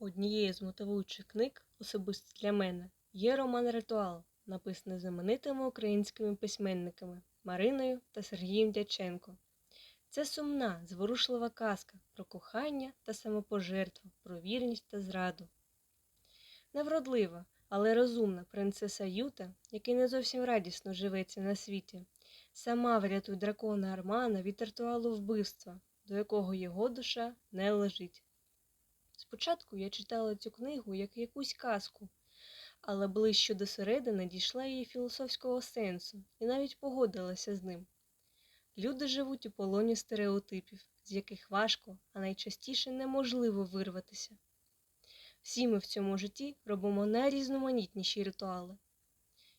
Однією з мотивуючих книг, особисто для мене, є роман Ритуал, написаний знаменитими українськими письменниками Мариною та Сергієм Дяченко. Це сумна, зворушлива казка про кохання та самопожертву, про вірність та зраду. Невродлива, але розумна принцеса Юта, який не зовсім радісно живеться на світі, сама врятує дракона Армана від ритуалу вбивства, до якого його душа не лежить. Спочатку я читала цю книгу як якусь казку, але ближче до середини дійшла її філософського сенсу і навіть погодилася з ним. Люди живуть у полоні стереотипів, з яких важко, а найчастіше неможливо вирватися. Всі ми в цьому житті робимо найрізноманітніші ритуали,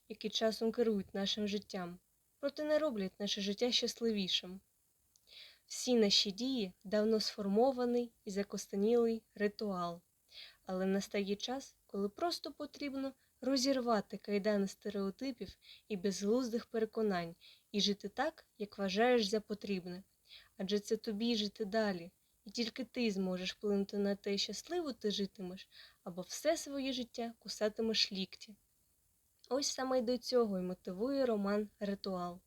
які часом керують нашим життям, проте не роблять наше життя щасливішим. Всі наші дії давно сформований і закостенілий ритуал, але настає час, коли просто потрібно розірвати кайдани стереотипів і безглуздих переконань і жити так, як вважаєш за потрібне. Адже це тобі жити далі, і тільки ти зможеш вплинути на те, щасливо ти житимеш, або все своє життя кусатимеш лікті. Ось саме й до цього й мотивує роман Ритуал.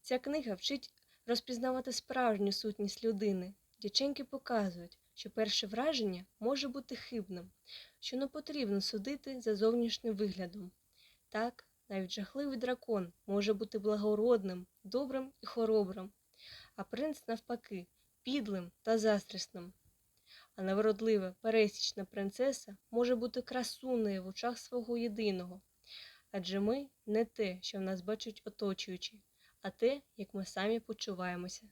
Ця книга вчить розпізнавати справжню сутність людини. Дяченки показують, що перше враження може бути хибним, що не потрібно судити за зовнішнім виглядом. Так, навіть жахливий дракон може бути благородним, добрим і хоробрим, а принц, навпаки, підлим та заздрісним. А невродлива пересічна принцеса може бути красунею в очах свого єдиного. Адже ми не те, що в нас бачать оточуючі, а те, як ми самі почуваємося.